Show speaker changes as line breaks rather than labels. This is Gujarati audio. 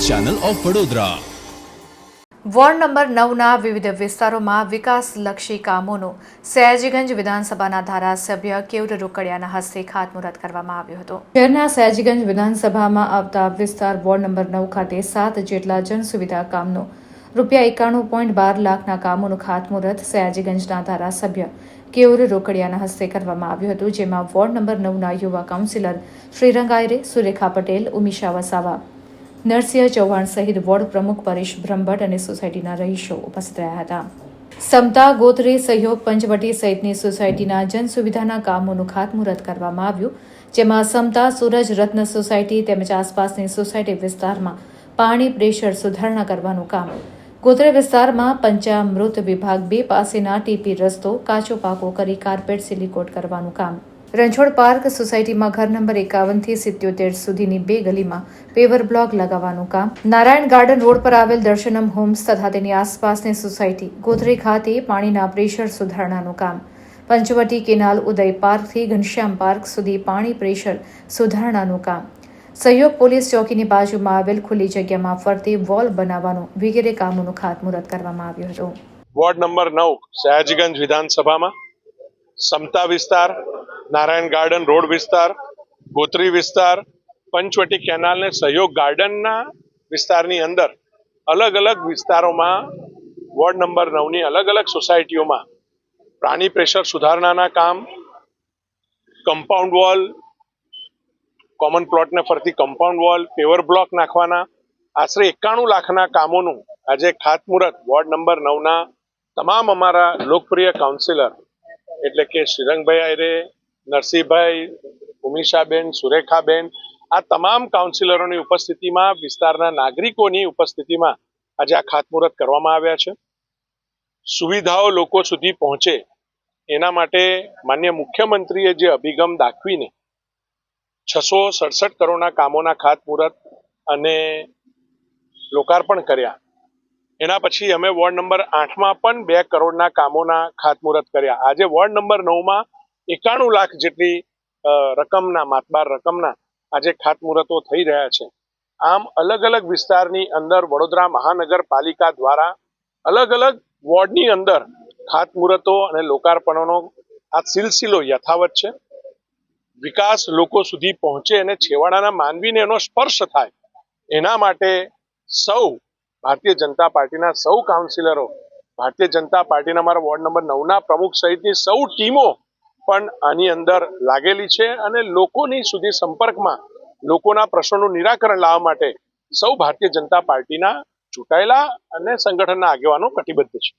Channel of Vadodara.
Ward number નવના વિવિધ વિસ્તારોમાં વિકાસલક્ષી કામોનું સયાજીગંજ વિધાનસભાના ધારાસભ્ય કેવર રોકડિયાના હસ્તે ખાતમુહૂર્ત કરવામાં આવ્યું હતું. શહેરના સયાજીગંજ વિધાનસભામાં આવતા વિસ્તાર વોર્ડ નંબર નવ ખાતે સાત જેટલા જનસુવિધા કામનો રૂપિયા એકાણું પોઈન્ટ બાર લાખના કામોનું ખાતમુહૂર્ત સયાજીગંજના ધારાસભ્ય કેવર રોકડિયાના હસ્તે કરવામાં આવ્યું હતું જેમાં વોર્ડ નંબર નવના યુવા કાઉન્સિલર શ્રીરંગ આયરે સુરેખા પટેલ ઉમિશા વસાવા નરસિંહ ચૌહાણ સહિત વોર્ડ પ્રમુખ પરેશ બ્રહ્મભટ્ટ અને સોસાયટીના રહીશો ઉપસ્થિત રહ્યા હતા. સમતા ગોત્રી સહયોગ પંચવટી સહિતની સોસાયટીના જનસુવિધાના કામોનું ખાતમુહૂર્ત કરવામાં આવ્યું, જેમાં સમતા સૂરજ રત્ન સોસાયટી તેમજ આસપાસની સોસાયટી વિસ્તારમાં પાણી પ્રેશર સુધારણા કરવાનું કામ. ગોત્રે વિસ્તારમાં પંચામૃત વિભાગ બે પાસેના ટીપી રસ્તો, કાચો પાકો કરી કાર્પેટ સિલિકોટ કરવાનું કામ. રણછોડ પાર્ક સોસાયટીમાં ઘર નંબર એકાવનથી સિત્યોતેર સુધીની બે ગલીમાં પેવર બ્લોક લગાવવાનું કામ. નારાયણ ગાર્ડન રોડ પર આવેલ દર્શનમ હોમ્સ તથા તેની આસપાસની સોસાયટી, ગોધરી ખાતે પાણીના પ્રેશર સુધારણાનું કામ. પંચવટી કેનાલ ઉદય પાર્કથી ઘનશ્યામ પાર્ક સુધી પાણી પ્રેશર સુધારણાનું કામ. સહયોગ પોલીસ ચોકીની બાજુમાં આવેલ ખુલ્લી જગ્યામાં ફરતી વોલ બનાવવાનું વગેરે કામોનું ખાતમુહૂર્ત કરવામાં આવ્યું હતું.
વોર્ડ નંબર નવ, સયાજીગંજ વિધાનસભામાં સમતા વિસ્તાર નારાયણ ગાર્ડન રોડ વિસ્તાર, ગોત્રી વિસ્તાર, પંચવટી કેનાલને સહયોગ ગાર્ડનના વિસ્તારની અંદર અલગ અલગ વિસ્તારોમાં વોર્ડ નંબર નવની અલગ અલગ સોસાયટીઓમાં પ્રાણી પ્રેશર સુધારણાના કામ, કમ્પાઉન્ડ વોલ, કોમન પ્લોટને ફરતી કમ્પાઉન્ડ વોલ, પેવર બ્લોક નાખવાના, આશરે એકાણું લાખના કામોનું આજે ખાતમુહૂર્ત વોર્ડ નંબર નવના તમામ અમારા લોકપ્રિય કાઉન્સિલર એટલે કે શ્રીરંગભાઈ આયરે નરસિંહભાઈ ઉમિશાબેન સુરેખાબેન, આ તમામ કાઉન્સિલરોની ઉપસ્થિતિમાં, વિસ્તારના નાગરિકોની ઉપસ્થિતિમાં આજે આ ખાતમુહૂર્ત કરવામાં આવ્યા છે. સુવિધાઓ લોકો સુધી પહોંચે એના માટે માન્ય મુખ્યમંત્રીએ જે અભિગમ દાખવીને છસો સડસઠ કરોડના કામોના ખાતમુહૂર્ત અને લોકાર્પણ કર્યા, એના પછી અમે વોર્ડ નંબર આઠમાં પણ બે કરોડના કામોના ખાતમુહૂર્ત કર્યા. આજે વોર્ડ નંબર નવમાં એકાણું લાખ જેટલી રકમના, માતબાર રકમના આજે ખાતમુહૂર્તો થઈ રહ્યા છે. આમ અલગ અલગ વિસ્તારની અંદર વડોદરા મહાનગરપાલિકા દ્વારા અલગ અલગ વોર્ડની અંદર ખાતમુહૂર્તો અને લોકાર્પણોનો આ સિલસિલો યથાવત છે. વિકાસ લોકો સુધી પહોંચે અને છેવાડાના માનવીને એનો સ્પર્શ થાય. એના માટે સૌ ભારતીય જનતા પાર્ટીના સૌ કાઉન્સિલરો, ભારતીય જનતા પાર્ટીના અમારા વોર્ડ નંબર નવના પ્રમુખ સહિતની સૌ ટીમો પણ આની અંદર લાગેલી છે અને લોકોની સુધી સંપર્કમાં લોકોના પ્રશ્નોનું નિરાકરણ લાવવા માટે સૌ ભારતીય જનતા પાર્ટીના ચૂંટાયેલા અને સંગઠનના આગેવાનો કટિબદ્ધ છે.